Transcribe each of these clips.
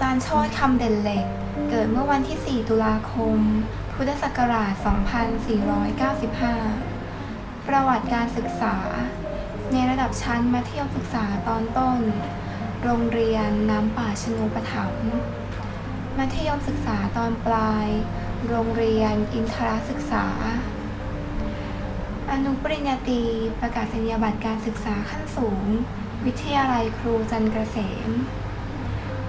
จารโชติคำเด่นเหล็ก เกิดเมื่อวันที่ 4 ตุลาคม พุทธศักราช 2495 ประวัติการศึกษา ในระดับชั้นมัธยมศึกษาตอนต้น โรงเรียนน้ำป่าชนูปถัมภ์มัธยมศึกษาตอนปลาย โรงเรียนอินทรศึกษา อนุปริญญาตรีประกาศนียบัตรการศึกษาขั้นสูง วิทยาลัยครูจันทร์เกษม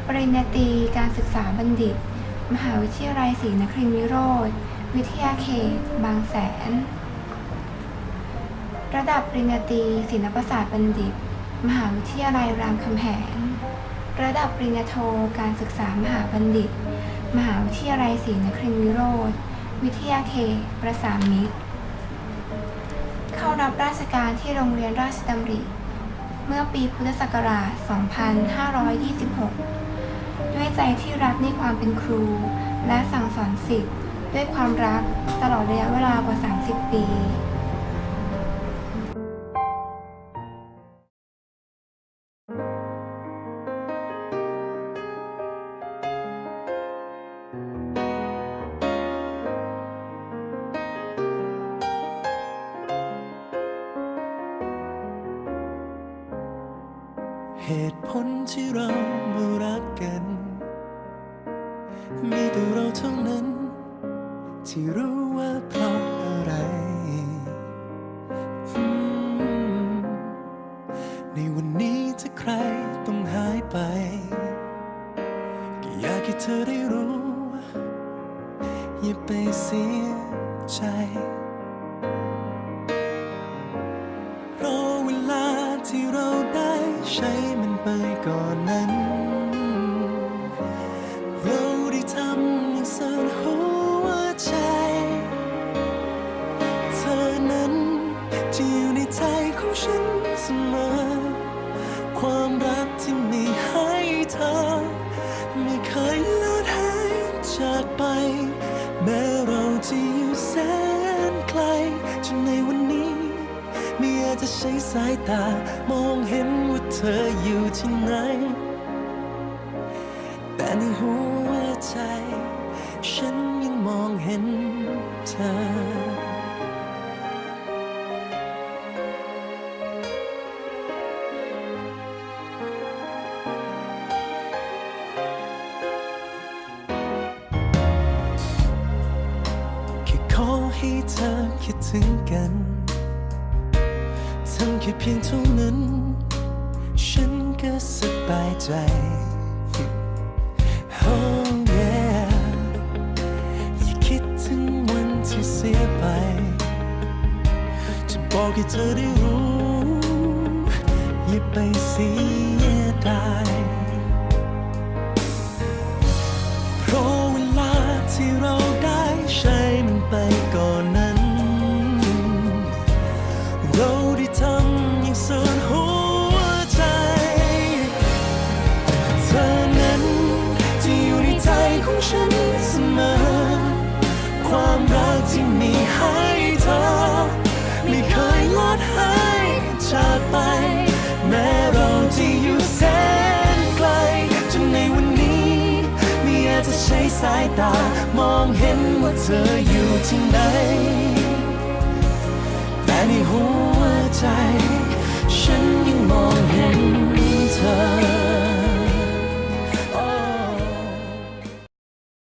ปริญญาตรีการศึกษาบัณฑิต มหาวิทยาลัยศรีนครินทรวิโรธ วิทยาเขต บางแสน ระดับปริญญาตรีศิลปศาสตร์บัณฑิต มหาวิทยาลัยรามคำแหง ระดับปริญญาโทการศึกษามหาบัณฑิต มหาวิทยาลัยศรีนครินทรวิโรธ วิทยาเขต ประสานมิตร เข้ารับราชการที่โรงเรียนราชดำริ เมื่อปีพุทธศักราช 2526 ด้วยใจที่รักในความเป็นครู และสั่งสอนสิทธิ์ด้วยความรักตลอดระยะเวลากว่า 30 ปีเหตุผลที่เรามารักกัน ที่รู้ว่าเพราะอะไร ในวันนี้ถ้าใครต้องหายไป ก็อยากให้เธอได้รู้ อย่าไปเสียใจรอเวลาที่เราได้ใช้มันไปก่อนนั้น ช้สายตามองเห็นว่าเธออยู่ที่ไหน แต่ในหัวใจ ฉันยังมองเห็นเธอแค่ขอให้เธอคิดถึงกัน ทำแค่เพียงเท่านั้น ฉันก็สบายใจ Oh yeah อย่าคิดถึงวันที่เสียไป จะบอกให้เธอได้รู้ อย่าไปเสียดาย สายตามองเห็นว่าเธออยู่ที่ไหนแต่ในหัว